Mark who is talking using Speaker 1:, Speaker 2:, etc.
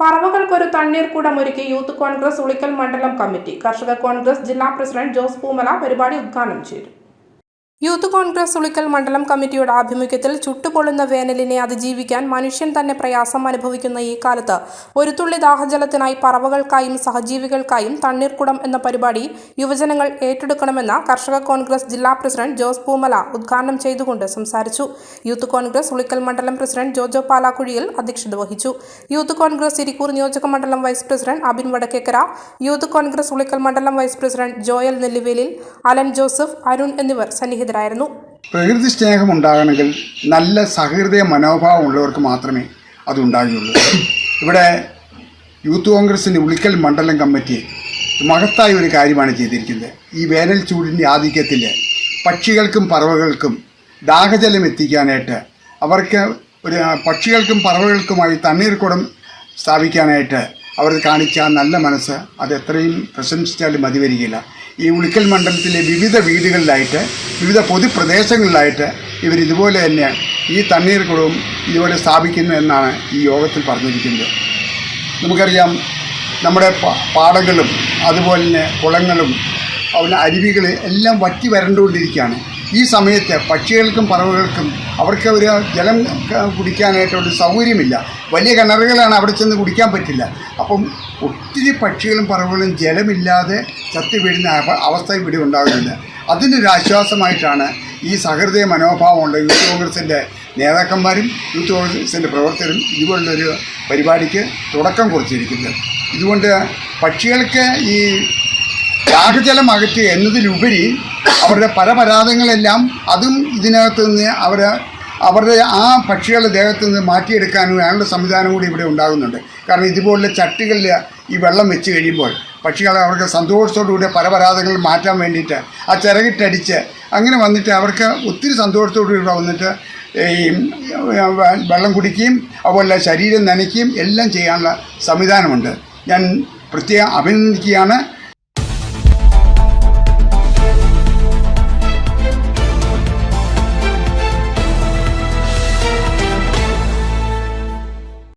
Speaker 1: പറവകൾക്കൊരു തണ്ണീർക്കൂടം ഒരുക്കി യൂത്ത് കോൺഗ്രസ് ഉളിക്കൽ മണ്ഡലം കമ്മിറ്റി. കർഷക കോൺഗ്രസ് ജില്ലാ പ്രസിഡന്റ് ജോസ് പൂമല പരിപാടി ഉദ്ഘാടനം ചെയ്തു. യൂത്ത് കോൺഗ്രസ് ഉളിക്കൽ മണ്ഡലം കമ്മിറ്റിയുടെ ആഭിമുഖ്യത്തിൽ ചുട്ടുപൊള്ളുന്ന വേനലിനെ അതിജീവിക്കാൻ മനുഷ്യൻ തന്നെ പ്രയാസം അനുഭവിക്കുന്ന ഈ കാലത്ത് ഒരു തുള്ളി ദാഹജലത്തിനായി പറവകൾക്കായും സഹജീവികൾക്കായും തണ്ണീർക്കുടം എന്ന പരിപാടി യുവജനങ്ങൾ ഏറ്റെടുക്കണമെന്ന് കർഷക കോൺഗ്രസ് ജില്ലാ പ്രസിഡന്റ് ജോസ് പൂമല ഉദ്ഘാടനം ചെയ്തുകൊണ്ട് സംസാരിച്ചു. യൂത്ത് കോൺഗ്രസ് ഉളിക്കൽ മണ്ഡലം പ്രസിഡന്റ് ജോജോ പാലാക്കുഴിയിൽ അധ്യക്ഷത വഹിച്ചു. യൂത്ത് കോൺഗ്രസ് ഇരിക്കൂർ നിയോജക മണ്ഡലം vice president Abin Vadakkekara youth Congress Ulikkal മണ്ഡലം vice president Joel Nellivelil Allen Joseph Arun എന്നിവർ സന്നിഹിതരായിരുന്നു
Speaker 2: പ്രകൃതി സ്നേഹം ഉണ്ടാകണമെങ്കിൽ നല്ല സഹൃദയ മനോഭാവം ഉള്ളവർക്ക് മാത്രമേ അതുണ്ടാകുകയുള്ളൂ. ഇവിടെ യൂത്ത് കോൺഗ്രസിന്റെ ഉളിക്കൽ മണ്ഡലം കമ്മിറ്റി മഹത്തായ ഒരു കാര്യമാണ് ചെയ്തിരിക്കുന്നത്. ഈ വേനൽ ചൂടിന്റെ ആധിക്യത്തിൽ പക്ഷികൾക്കും പറവകൾക്കും ദാഹജലം എത്തിക്കാനായിട്ട് അവർക്ക് ഒരു പക്ഷികൾക്കും പറവകൾക്കുമായി തണ്ണീർക്കുടം സ്ഥാപിക്കാനായിട്ട് അവർ കാണിച്ച നല്ല മനസ്സ് അത് എത്രയും പ്രശംസിച്ചാലും മതി വരികയില്ല ഈ ഉളിക്കൽ മണ്ഡലത്തിലെ വിവിധ വീടുകളിലായിട്ട് വിവിധ പൊതുപ്രദേശങ്ങളിലായിട്ട് ഇവർ ഇതുപോലെ തന്നെ ഈ തണ്ണീർക്കുളവും ഇതുപോലെ സ്ഥാപിക്കുന്നു എന്നാണ് ഈ യോഗത്തിൽ പറഞ്ഞിരിക്കുന്നത്. നമുക്കറിയാം നമ്മുടെ പാടങ്ങളും അതുപോലെ തന്നെ കുളങ്ങളും അതുപോലെ അരുവികൾ എല്ലാം വറ്റി വരണ്ടുകൊണ്ടിരിക്കുകയാണ്. ഈ സമയത്ത് പക്ഷികൾക്കും പറവുകൾക്കും അവർക്ക് ഒരു ജലം കുടിക്കാനായിട്ടുള്ള സൗകര്യമില്ല. വലിയ കിണറുകളാണ് അവിടെ ചെന്ന് കുടിക്കാൻ പറ്റില്ല. അപ്പം ഒത്തിരി പക്ഷികളും പറവുകളും ജലമില്ലാതെ ചത്തു വീഴുന്ന അവസ്ഥ ഇവിടെ ഉണ്ടാകുന്നുണ്ട്. അതിനൊരു ആശ്വാസമായിട്ടാണ് ഈ സഹൃദയ മനോഭാവമുള്ള യൂത്ത് കോൺഗ്രസിന്റെ നേതാക്കന്മാരും യൂത്ത് കോൺഗ്രസിന്റെ പ്രവർത്തകരും ഇതുപോലുള്ളൊരു പരിപാടിക്ക് തുടക്കം കുറിച്ചിരിക്കുന്നത്. ഇതുകൊണ്ട് പക്ഷികൾക്ക് ഈ ദാഹജലം അകറ്റുക എന്നതിലുപരി അവരുടെ പല പരാതങ്ങളെല്ലാം അതും ഇതിനകത്ത് നിന്ന് അവരെ അവരുടെ ആ പക്ഷികളുടെ ദേഹത്ത് നിന്ന് മാറ്റിയെടുക്കാനും അതിനുള്ള സംവിധാനം കൂടി ഇവിടെ ഉണ്ടാകുന്നുണ്ട്. കാരണം ഇതുപോലുള്ള ചട്ടികളിൽ ഈ വെള്ളം വെച്ച് കഴിയുമ്പോൾ പക്ഷികളെ അവർക്ക് സന്തോഷത്തോടുകൂടി പരപരാതകൾ മാറ്റാൻ വേണ്ടിയിട്ട് ആ ചിറകിട്ടടിച്ച് അങ്ങനെ വന്നിട്ട് അവർക്ക് ഒത്തിരി സന്തോഷത്തോടു കൂടി വന്നിട്ട് ഈ വെള്ളം കുടിക്കുകയും അതുപോലെ ശരീരം നനയ്ക്കുകയും എല്ലാം ചെയ്യാനുള്ള സംവിധാനമുണ്ട്. ഞാൻ പ്രത്യേകം അഭിനന്ദിക്കുകയാണ്.